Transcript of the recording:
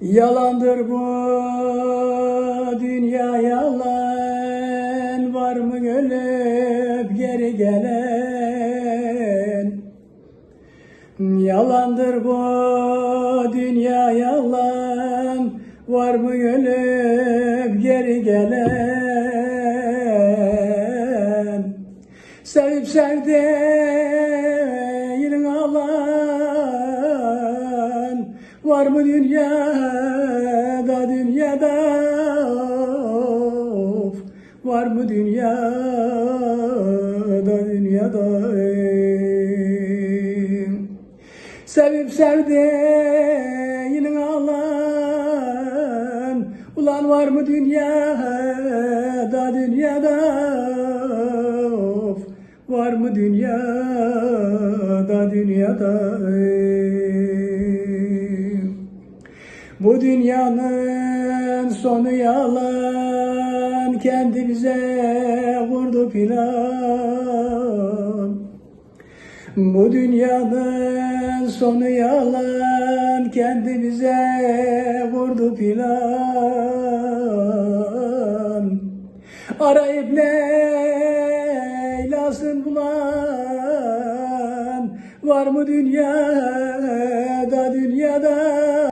Yalandır bu dünya yalan. Var mı ölüp geri gelen? Yalandır bu dünya yalan. Var mı ölüp geri gelen? Sevip sevdiğin alan. Var mı dünyada Var mı dünyada dünyada ey? Sevip sevdiğin alan Ulan var mı dünyada dünyada of, Var mı dünyada dünyada? Bu dünyanın sonu yalan Kendi bize vurdu plan Bu dünyanın sonu yalan Kendi bize vurdu plan Arayıp Leyla'sın bulan? Var mı dünyada dünyada